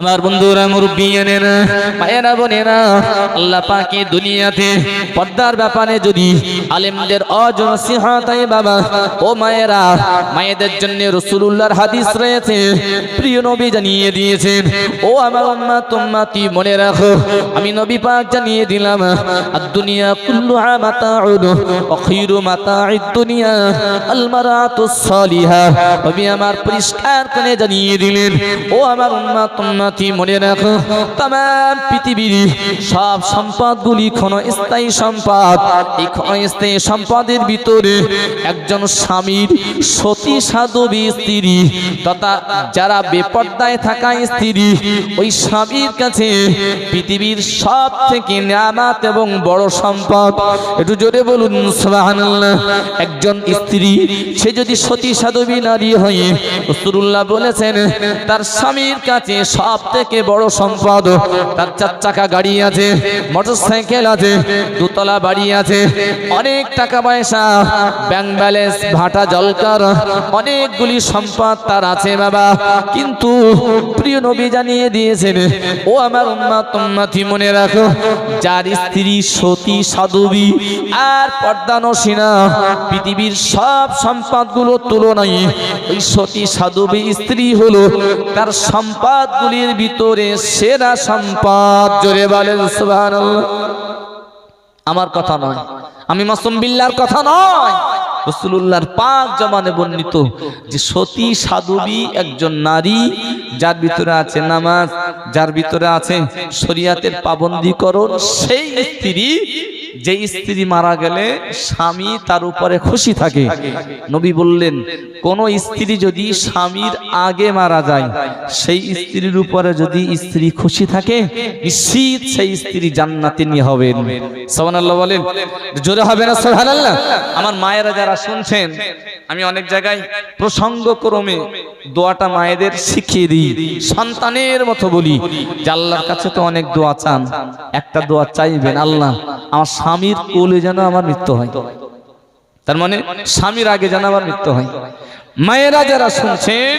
আমার বন্ধুরা মুরব্বিয়ানেরা মায়েরা বোনেরা, আল্লাহ দুনিয়াতে পর্দার ব্যাপারে যদি আলেমদের অজনসিহতাই বাবা ও মায়েরা, মায়েদের জন্য রসুলুল্লাহর হাদিস রয়েছে, প্রিয় নবী জানিয়ে দিয়েছেন, ও আমার উম্মা তুম্মাতি মনে রাখো? আমি নবী পাক জানিয়ে দিলাম আর দুনিয়া কুল্লুহা মাতাউন ও খায়রু মাতাউদ দুনিয়া, আল মারাতুস সালিহা নবী আমার পরিষ্কার করে জানিয়ে দিলেন, ও আমার উম্মা তুম্মাতি মনে রাখো। তাম পৃথিবীর সব সম্পদগুলি ক্ষণস্থায়ী সম্পদ। এই ক্ষণস্থায়ী সম্পদের ভিতরে একজন স্বামীর সতী সাধবী স্ত্রী তথা যারা বেপর্দায় থাকা স্ত্রী, ওই স্বামীর কাছে পৃথিবীর সব থেকে নিয়ামাত এবং বড় সম্পদ। একটু জোরে বলুন একজন স্ত্রী, সে যদি সতী সাধবী নারী হয়ে রসুল্লাহ বলেছেন, তার স্বামীর কাছে সব থেকে বড় সম্পদ, তার চার চাকা গাড়ি আছে মোটর সাইকেল আছে, দুতলা বাড়ি আছে, অনেক টাকা পয়সা ব্যাংক ব্যালেন্স ভাটা জলকার, অনেকগুলি সম্পদ তার আছে বাবা। কিন্তু প্রিয় নবী জানিয়ে দিয়েছেন, ও আমার উম্মাত, উম্মাতি মনে রাখো, যার স্ত্রী সতী সাধবী আর পর্দানসীনা পৃথিবীর সব সম্পদগুলো তুলনায় ওই সতী সাধবী স্ত্রী হলো তার সম্পদগুলির ভিতরে সেরা সম্পদ। জোরে বলেন আমার কথা নয়। আমি মাসুম বিল্লার কথা নয়। রসুল্লাহর পাক জমানে বর্ণিত যে সতী সাধবী একজন নারী যার ভিতরে আছে নামাজ, যার ভিতরে আছে শরিয়াতের পাবন্দীকরণ সেই স্ত্রী, যে স্ত্রী মারা গেলে স্বামী তার উপরে খুশি থাকে। নবী বললেন, কোন স্ত্রী যদি স্বামীর আগে মারা যায়, সেই স্ত্রীর উপরে যদি স্ত্রী খুশি থাকে, নিশ্চিত সেই স্ত্রী জান্নাতে নিয়ে হবেন সোহানাল্লাহ বলেন, জোরে হবে না সোহানাল্লাহ আমার মায়েরা যারা শুনছেন আমি অনেক জায়গায় প্রসঙ্গক্রমে দোয়াটা মায়েদের শিখিয়ে দিই, সন্তানের মতো বলি, যে আল্লাহর কাছে তো অনেক দোয়া চান, একটা দোয়া চাইবেন, আল্লাহ, আমার স্বামীর কোলে যেন আমার মৃত্যু হয়। তার মানে স্বামীর আগে যেন আমার মৃত্যু হয়। মায়েরা যারা শুনছেন,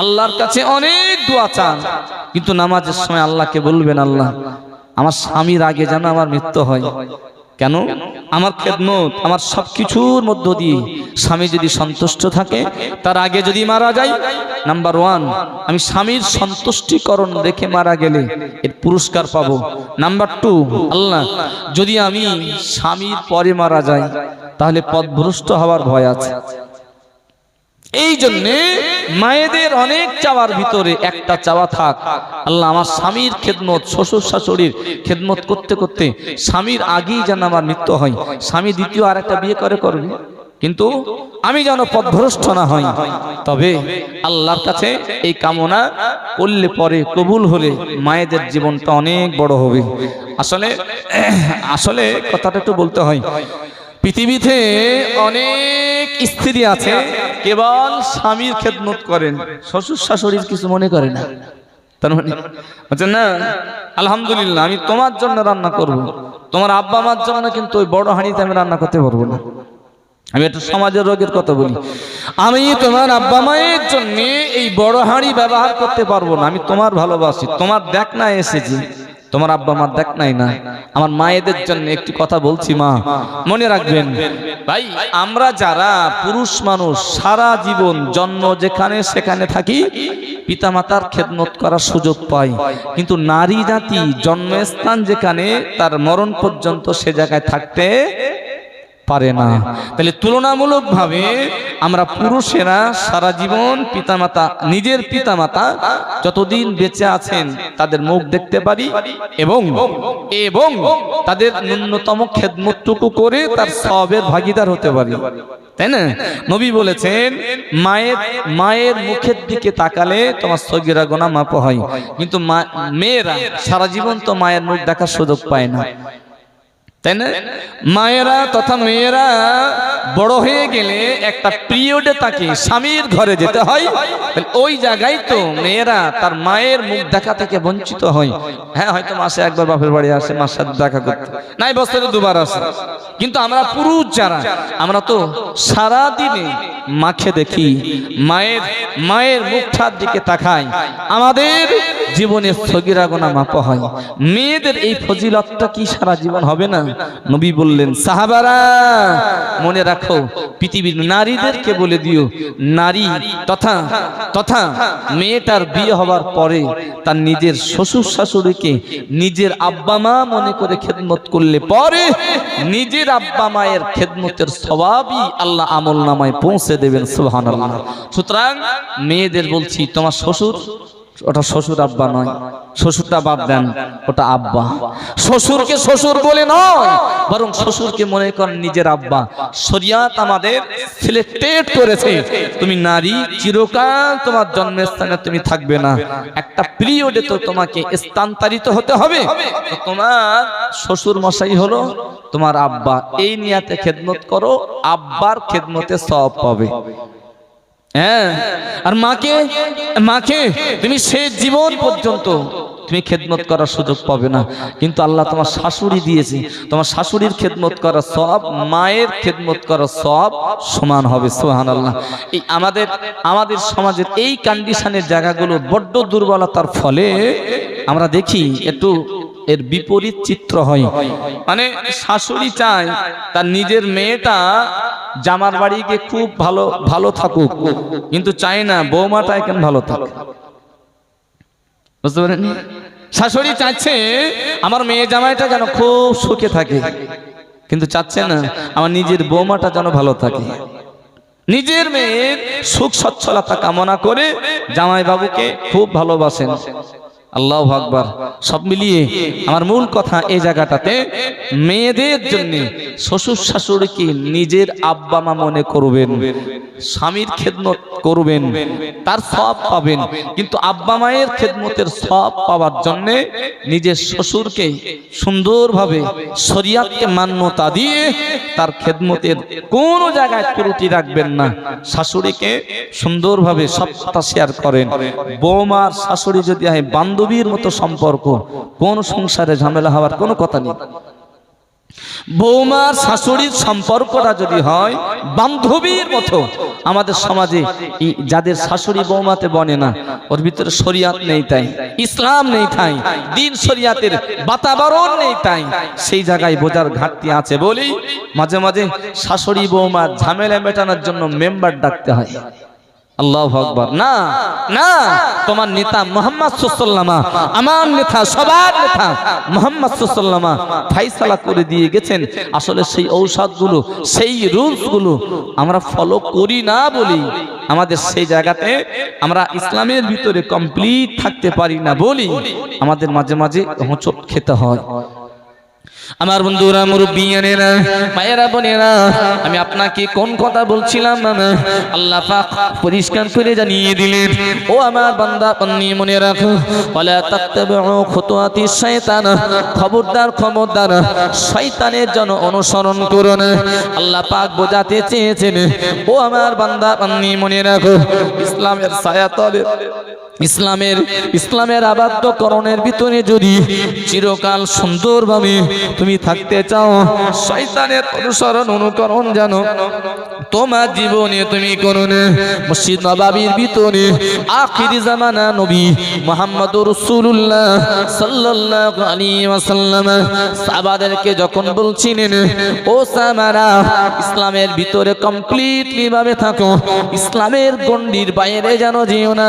আল্লাহর কাছে অনেক দোয়া চান, কিন্তু নামাজের সময় আল্লাহকে বলবেন, আল্লাহ, আমার স্বামীর আগে যেন আমার মৃত্যু হয়। কেন? আমার খেদমত, আমার সব কিছুর মধ্য দিয়ে স্বামী যদি সন্তুষ্ট থাকে, তার আগে যদি মারা যায়, নাম্বার ওয়ান, আমি স্বামীর সন্তুষ্টিকরণ দেখে মারা গেলে এর পুরস্কার পাব। নাম্বার টু, আল্লাহ, যদি আমি স্বামীর পরে মারা যাই, তাহলে পদভ্রষ্ট হওয়ার ভয় আছে। এই জন্যে মায়েদের অনেক চাওয়ার ভিতরে একটা চাওয়া থাক। আল্লাহ আমার স্বামীর খেদমত, শ্বশুর শাশুড়ির খেদমত করতে করতে স্বামীর আগেই যেন আমার মৃত্যু হয়। স্বামী দ্বিতীয় আর একটা বিয়ে করে করবে। কিন্তু আমি যেন পথভ্রষ্ট না হই। তবে আল্লাহর কাছে এই কামনা করলে পরে কবুল হলে মায়েদের জীবনটা অনেক বড় হবে। আসলে আসলে কথাটা একটু বলতে হয়। পৃথিবীতে অনেক স্ত্রী আছে কেবল স্বামীর খেদমত করেন। শ্বশুর শাশুড়ির কিছু মনে করে না। তার মানে বলছেন, না, আলহামদুলিল্লাহ, আমি তোমার জন্য রান্না করব। তোমার আব্বা মার জন্য কিন্তু ওই বড় হাঁড়িতে আমি রান্না করতে পারব না। আমি একটু সমাজের রোগের কথা বলি। আমি তোমার আব্বা মায়ের জন্য এই বড় হাঁড়ি ব্যবহার করতে পারব না। আমি তোমার ভালোবাসি, তোমার দেখ না এসেছি। তোমার আব্বা মা দেখ নাই না। আমার মায়েদের জন্য একটি কথা বলছি মা। মনে রাখবেন, ভাই, আমরা যারা পুরুষ মানুষ সারা জীবন জন্ম যেখানে সেখানে থাকি পিতা মাতার খেদমত করার সুযোগ পাই। কিন্তু নারী জাতি জন্মস্থান যেখানে, তার মরণ পর্যন্ত সে জায়গায় থাকতে পারে না। তাহলে তুলনামূলকভাবে আমরা পুরুষেরা সারা জীবন পিতামাতা, নিজের পিতামাতা যতদিন বেঁচে আছেন তাদের মুখ দেখতে পারি এবং এবং তাদের ন্যূনতম খেদমতটুকু করে তার সবের ভাগিদার হতে পারি। তাই না? নবী বলেছেন, মায়ের মায়ের মুখের দিকে তাকালে তোমার সগিরা গোনা মাপ হয়। কিন্তু মেয়েরা সারা জীবন তো মায়ের মুখ দেখার সুযোগ পায় না। তাই না? মায়েরা তথা মেয়েরা বড় হয়ে গেলে একটা পিরিয়ডে তাকে স্বামীর ঘরে যেতে হয়। ওই জায়গায় তো মেয়েরা তার মায়ের মুখ দেখা থেকে বঞ্চিত হয়। হ্যাঁ হয়তো মাসে একবার বাপের বাড়ি আসে, মাসে দেখা করতে। নাই বছরে দুবার আসে। কিন্তু আমরা পুরুষ যারা, আমরা তো সারা দিনে মাখে দেখি, মায়ের মায়ের মুখটার দিকে তাকাই। আমাদের জীবনে স্থগিরা গোনা মাপা হয়। মেয়েদের এই ফজিলতটা কি সারা জীবন হবে না? নবী বললেন, সাহাবারা, মনে রাখো, পৃথিবীর নারীদেরকে বলে দিও, নারী তথা তথা মেয়েটার বিয়ে হবার পরে তার নিজের শ্বশুর শাশুড়িকে নিজের আব্বা মা মনে করে খেদমত করলে পরে নিজের আব্বা মায়ের খেদমতের স্বভাবই আল্লাহ আমল নামায় পৌঁছে দেবেন সুহান সুতরাং মেয়েদের বলছি, তোমার শ্বশুর ওটা শ্বশুর আব্বা নয়। শ্বশুরটা বাদ দেন, ওটা আব্বা। শ্বশুরকে শ্বশুর বলে নয়, বরং শ্বশুরকে মনে করেন নিজের আব্বা। শরিয়াত আমাদের সিলেক্টেড করেছে। তুমি নারী, চিরকাল তোমার জন্মস্থানে তুমি থাকবে না। একটা পিরিয়ডে তো তোমাকে স্থানান্তরিত হতে হবে। তোমার শ্বশুর মশাই হলো তোমার আব্বা। এই নিয়াতে খেদমত করো, আব্বার খেদমতে সব পাবে। হ্যাঁ। আর মাকে মাকে, তুমি শেষ জীবন পর্যন্ত তুমি খেদমত করার সুযোগ পাবে না। কিন্তু আল্লাহ তোমার শাশুড়ি দিয়েছে। তোমার শাশুড়ির খেদমত করা সব, মায়ের খেদমত করা সব সমান হবে সোহান আল্লাহ এই আমাদের আমাদের সমাজের এই কন্ডিশনের জায়গাগুলো বড্ড দুর্বলতার ফলে আমরা দেখি, একটু এর বিপরীত চিত্র হয়। মানে শাশুড়ি চায় তার নিজের মেয়েটা জামার বাড়ি গিয়ে খুব ভালো ভালো থাকুক, কিন্তু চায় না বৌমাটা কেন ভালো থাক? বুঝতে পারেন শাশুড়ি চাচ্ছে আমার মেয়ে জামাইটা যেন খুব সুখে থাকে, কিন্তু চাচ্ছে না আমার নিজের বৌমাটা যেন ভালো থাকে। নিজের মেয়ের সুখ সচ্ছলতা কামনা করে জামাই বাবুকে খুব ভালোবাসেন। আল্লাহ আকবার। সব মিলিয়ে আমার মূল কথা এই জায়গাটাতে, মেয়েদের জন্য শ্বশুর শাশুড়িকে নিজের আব্বা মা মনে করবেন, স্বামীর খেদমত করবেন, তার সব পাবেন, কিন্তু আব্বা মায়ের খেদমতের সব পাওয়ার জন্য নিজের শ্বশুরকে সুন্দরভাবে শরিয়াতকে মান্যতা দিয়ে তার খেদমতের কোনো জায়গায় ত্রুটি রাখবেন না। শাশুড়িকে সুন্দরভাবে সব কথা শেয়ার করেন। বৌমার শাশুড়ি যদি হয় বান্ধবীর মতো সম্পর্ক, কোন সংসারে ঝামেলা হওয়ার কোনো কথা নেই। বৌমার শাশুড়ির সম্পর্কটা যদি হয়, বান্ধবীর মতো, আমাদের সমাজে যাদের শাশুড়ি বৌমাতে বনে না, ওর ভিতরে শরিয়াত নেই তাই, ইসলাম নেই তাই, দিন শরিয়াতের বাতাবরণ নেই তাই, সেই জায়গায় বোঝার ঘাটতি আছে বলেই মাঝে মাঝে শাশুড়ি বৌমার ঝামেলা মেটানোর জন্য মেম্বার ডাকতে হয়। আল্লাহ আকবর। না না, তোমার নেতা মোহাম্মদ সুসাল্লামা, আমার নেতা, সবার নেতা মোহাম্মদ সুসাল্লামা ফাইসালা করে দিয়ে গেছেন। আসলে সেই ঔষধগুলো, সেই রুলসগুলো আমরা ফলো করি না বলি। আমাদের সেই জায়গাতে আমরা ইসলামের ভিতরে কমপ্লিট থাকতে পারি না বলি। আমাদের মাঝে মাঝে হোঁচট খেতে হয়। আমার বন্ধুরা মুরব্বিয়ানেরা মায়েরা, বোনেরা, আমি আপনাকে কোন কথা বলছিলাম? আল্লাহ পাক পরিষ্কার করে জানিয়ে দিলেন, ও আমার বান্দা বান্দি মনে রাখো তাত্তাবিউ খুতুয়াতি শাইতান, খবরদার খবরদার শয়তানের জন অনুসরণ করো না আল্লাহ পাক বোঝাতে চেয়েছেন, ও আমার বান্দা বান্দি মনে রাখো ইসলামের ছায়াতলে ইসলামের ইসলামের আবাদ্যকরণের ভিতরে যদি চিরকাল সুন্দরভাবে তুমি থাকতে চাও, শয়তানের অনুসরণ, অনুকরণ জানো তোমার জীবনে তুমি করো না মসজিদ নবাবির ভিতরে আখিরি জামানা নবী মোহাম্মদ রসুল্লাহ সাল্লাল্লাহু আলাইহি ওয়াসাল্লাম সাহাবাদেরকে যখন বলছিলেন, ও সামারা ইসলামের ভিতরে কমপ্লিটলি ভাবে থাকো, ইসলামের গণ্ডির বাইরে যেন যেও না।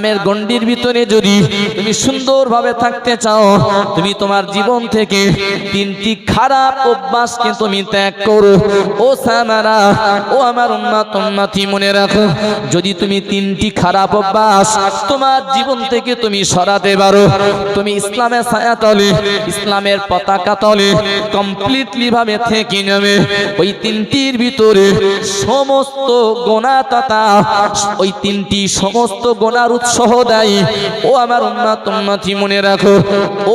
ইসলামের গণ্ডির ভিতরে যদি তুমি সুন্দরভাবে থাকতে চাও, তুমি তোমার জীবন থেকে তিনটি খারাপ অভ্যাসকে তুমি ত্যাগ করো। ও সামারা, ও আমার উম্মাতি মনে রাখো, যদি তুমি তিনটি খারাপ অভ্যাস তোমার জীবন থেকে তুমি সরাতে পারো, তুমি ইসলামের ছায়া তলে, ইসলামের পতাকা তলে কমপ্লিটলি ভাবে থেকে নেবে। ওই তিনটির ভিতরে সমস্ত গোনা তথা, ওই তিনটি সমস্ত গোনার উৎসাহ দেয়। ও আমার উন্মাত উন্মাতি মনে রাখো,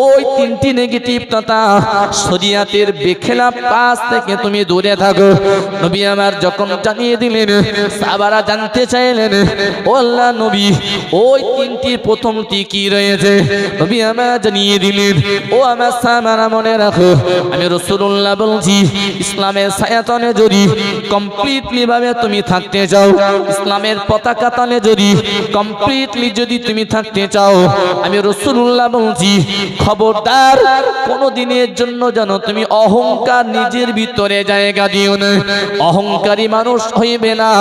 ওই তিনটি নেগেটিভ তথা শরিয়াতের বেখেলাপ কাজ থেকে তুমি দূরে থাকো। নবী আমার যখন জানিয়ে দিলেন সাবারা জানতে চাইলেন, ও আল্লাহ নবী, ওই তিনটির প্রথমটি কি রয়েছে? নবী আমার জানিয়ে দিলেন, ও আমার সামারা মনে রাখো, আমি রসুল্লাহ বলছি, ইসলামের ছায়াতনে যদি কমপ্লিটলি ভাবে তুমি থাকতে চাও, ইসলামের পতাকা তলে যদি কমপ্লিটলি যদি তুমি থাকতে চাও, আমি রসুল্লাহ বলছি, খবরদার, কোনো দিনের জন্য যেন তুমি অহংকার নিজের ভিতরে জায়গা দিও না। অহংকারী মানুষ হইবে না,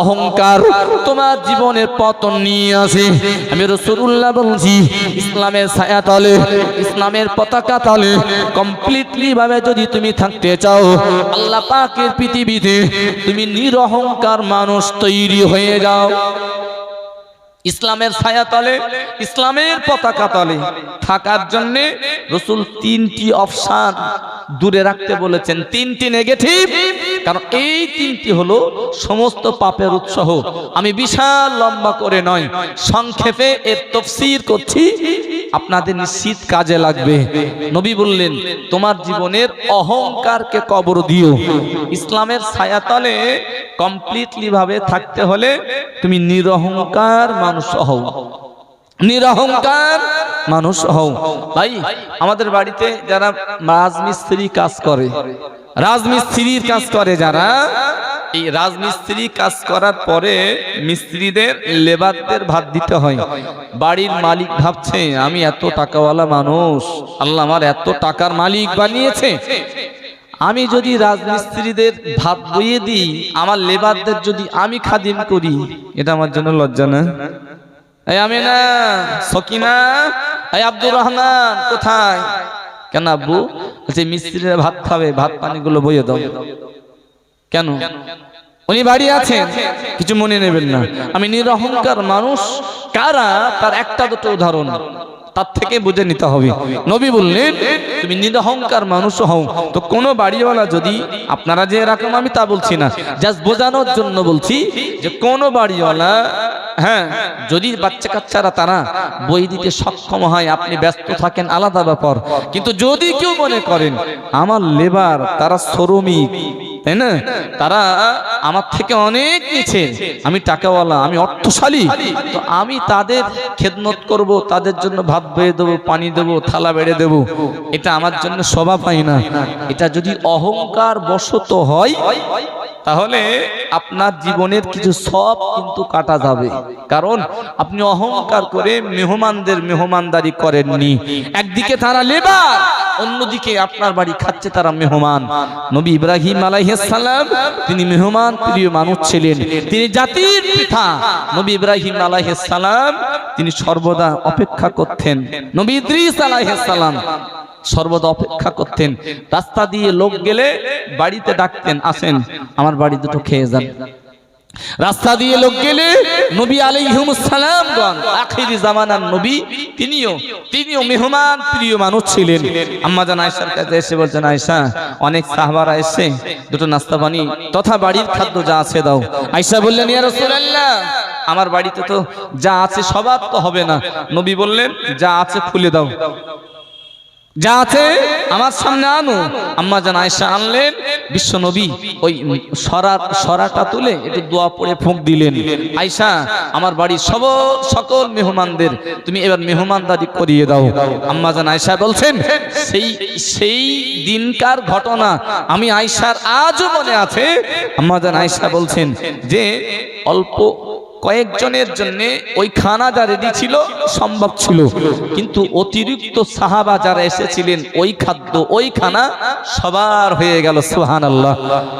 অহংকার তোমার জীবনের পতন নিয়ে আসে। আমি রসুল্লাহ বলছি, ইসলামের ছায়া তলে, ইসলামের পতাকা তলে কমপ্লিটলি ভাবে যদি তুমি থাকতে চাও, আল্লাহ পাকের পৃথিবীতে তুমি নিরহংকার মানুষ তৈরি হয়ে যাও। ইসলামের ছায়া তলে, ইসলামের পতাকা তলে। থাকার জন্য রসুল তিনটি অপশান দূরে রাখতে বলেছেন। তিনটি নেগেটিভ কারণ এই তিনটি হলো সমস্ত পাপের উৎসাহ। আমি বিশাল লম্বা করে নয়, সংক্ষেপে এর তফসির করছি। আপনাদের নিশ্চিত কাজে লাগবে। নবী বললেন, তোমার জীবনের অহংকারকে কবর দিও। ইসলামের ছায়াতলে কমপ্লিটলি ভাবে থাকতে হলে তুমি নিরহংকার মানুষ হও। নিরহংকার মানুষ হও। ভাই, আমাদের বাড়িতে যারা রাজমিস্ত্রি কাজ করে, রাজমিস্ত্রির কাজ করে যারা এই রাজমিস্ত্রি কাজ করার পরে মিস্ত্রিদের, লেবারদের ভাত দিতে হয়। বাড়ির মালিক ভাবছে, আমি এত টাকাওয়ালা মানুষ, আল্লাহ আমার এত টাকার মালিক বানিয়েছে। আমি যদি রাজমিস্ত্রিদের ভাত বইয়ে দিই, আমার লেবারদের যদি আমি খাদিম করি, এটা আমার জন্য লজ্জা না? এই আমি না সকিনা এই আব্দুর রহমান, কোথায়? কেন আব্বু? যে মিস্ত্রিরা ভাত খাবে, ভাত পানিগুলো বইয়ে দাও। কেন? উনি বাড়ি আছেন, কিছু মনে নেবেন না। আমি নিরহংকার মানুষ, কারা? তার একটা দুটো উদাহরণ। তার থেকে বুঝে নিতে হবে। নবী বললেন, তুমি নিরহংকার মানুষ হও। তো কোনো বাড়িওয়ালা যদি আপনারা যে এরকম, আমি তা বলছি না। জাস্ট বোঝানোর জন্য বলছি যে কোনো বাড়িওয়ালা হ্যাঁ যদি বাচ্চা কাচ্চারা তারা বই দিতে সক্ষম হয়, আপনি ব্যস্ত থাকেন, আলাদা ব্যাপার। কিন্তু যদি কেউ মনে করেন, আমার লেবার, তারা শ্রমিক তাই না? তারা আমার থেকে অনেক নিচে। আমি টাকাওয়ালা, আমি অর্থশালী। তো আমি তাদের খেদমত করব, তাদের জন্য ভাত বেড়ে দেবো, পানি দেবো, থালা বেড়ে দেবো। এটা আমার জন্য শোভা পাই না। এটা যদি অহংকার বশত হয়, তাহলে আপনার জীবনের কিছু সব কিন্তু কাটা যাবে। কারণ আপনি অহংকার করে মেহমানদের মেহমানদারি করেননি। একদিকে তারা লেবার অন্যদিকে আপনার বাড়ি খাচ্ছে তারা মেহমান। নবী ইব্রাহিম আলাইহিসসালাম তিনি মেহমান, প্রিয় মানুষ ছিলেন। তিনি জাতির পিতা। নবী ইব্রাহিম আলাইহিসসালাম তিনি সর্বদা অপেক্ষা করতেন। নবী ইদ্রিস আলাইহিসসালাম সর্বদা অপেক্ষা করতেন। রাস্তা দিয়ে লোক গেলে বাড়িতে ডাকতেন, আসেন, আমার বাড়ি দুটো খেয়ে যান। রাস্তা দিয়ে লোক গেলে নবী আলাইহিম সালামগণ আখিরি জামানার নবী তিনিও তিনিও মেহমান, প্রিয় মানুষ ছিলেন। আম্মা জান আয়েশার কাছে এসে বলছেন, আয়েশা, অনেক সাহাবারা এসে দুটো নাস্তা পানি তথা বাড়ির খাদ্য যা আছে দাও। আয়েশা বললেন, ইয়া রাসূলুল্লাহ, আমার বাড়িতে তো যা আছে সবার তো হবে না। নবী বললেন, যা আছে খুলে দাও। যা আছে আমার সামনে আনো। আম্মা জান আয়েশা আনলেন বিশ্ব নবী ওই সরা, সরাটা তুলে একটু দোয়া পড়ে ফুঁক দিলেন। আয়সা আমার বাড়ির সব, সকল মেহমানদের তুমি এবার মেহমানদারি করিয়ে দাও। আম্মা জান আয়েশা বলছেন, সেই সেই দিনকার ঘটনা আমি আয়সার আজও মনে আছে। আম্মা জান আয়সা বলছেন যে, অল্প কয়েকজনের জন্য ওই খানা যা রেডি ছিল, সম্ভব ছিল। কিন্তু অতিরিক্ত সাহাবা যারা এসেছিলেন, ওই খাদ্য, ওই খানা সবার হয়ে গেল সুহান আল্লাহ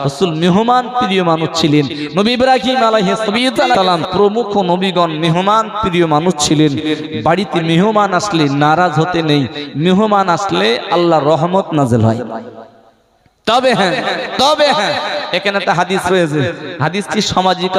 রসুল মেহমান প্রিয় মানুষ ছিলেন। নবী ইব্রাহিম আলাইহিসসালাম প্রমুখ নবীগণ মেহমান প্রিয় মানুষ ছিলেন। বাড়িতে মেহমান আসলে নারাজ হতে নেই। মেহমান আসলে আল্লাহ রহমত নাজেল হয়। তবে হ্যাঁ তবে হ্যাঁ এখানে একটা হাদিস রয়েছে। হাদিসটি সামাজিক